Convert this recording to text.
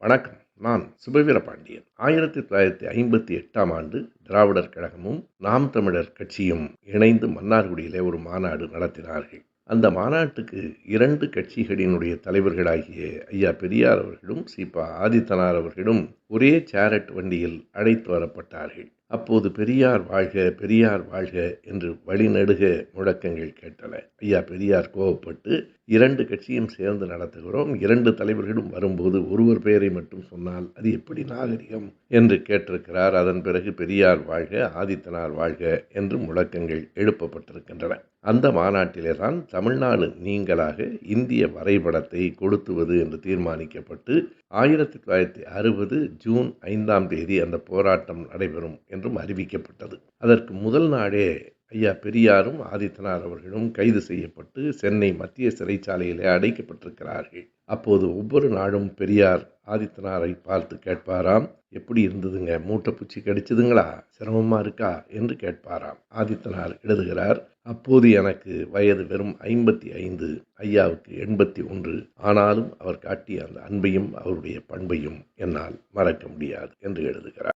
வணக்கம். நான் சுபவீர பாண்டியன் ஆயிரத்தி தொள்ளாயிரத்தி ஐம்பத்தி எட்டாம் ஆண்டு திராவிடர் கழகமும் நாம் தமிழர் கட்சியும் இணைந்து மன்னார்குடியிலே ஒரு மாநாடு நடத்தினார்கள். அந்த மாநாட்டுக்கு இரண்டு கட்சிகளினுடைய தலைவர்களாகிய ஐயா பெரியார் அவர்களும் சீபா ஆதித்தனார் அவர்களும் ஒரே சேரட் வண்டியில் அழைத்து வரப்பட்டார்கள். அப்போது பெரியார் வாழ்க பெரியார் வாழ்க என்று வழிநடுக முழக்கங்கள் கேட்டன. ஐயா பெரியார் கோவப்பட்டு இரண்டு கட்சியும் சேர்ந்து நடத்துகிறோம் இரண்டு தலைவர்களும் வரும்போது ஒருவர் பெயரை மட்டும் சொன்னால் அது எப்படி நாகரிகம் என்று கேட்டிருக்கிறார். அதன் பிறகு பெரியார் வாழ்க ஆதித்தனார் வாழ்க என்று முழக்கங்கள் எழுப்பப்பட்டிருக்கின்றன. அந்த மாநாட்டிலே தான் தமிழ்நாடு நீங்களாக இந்திய வரைபடத்தை கொளுத்துவது என்று தீர்மானிக்கப்பட்டு ஆயிரத்தி தொள்ளாயிரத்தி அறுபது ஜூன் ஐந்தாம் தேதி அந்த போராட்டம் நடைபெறும் என்றும் அறிவிக்கப்பட்டது. அதற்கு முதல் நாளே ஐயா பெரியாரும் ஆதித்தனார் அவர்களும் கைது செய்யப்பட்டு சென்னை மத்திய சிறைச்சாலையிலே அடைக்கப்பட்டிருக்கிறார்கள். அப்போது ஒவ்வொரு நாளும் பெரியார் ஆதித்தனாரை பார்த்து கேட்பாராம். எப்படி இருந்ததுங்க? மூட்டை பூச்சி கடிச்சதுங்களா? சிரமமாக இருக்கா? என்று கேட்பாராம். ஆதித்தனார் எழுதுகிறார் அப்போது எனக்கு வயது வெறும் ஐம்பத்தி ஐந்து ஐயாவுக்கு எண்பத்தி ஒன்று. ஆனாலும் அவர் காட்டிய அந்த அன்பையும் அவருடைய பண்பையும் என்னால் மறக்க முடியாது என்று எழுதுகிறார்.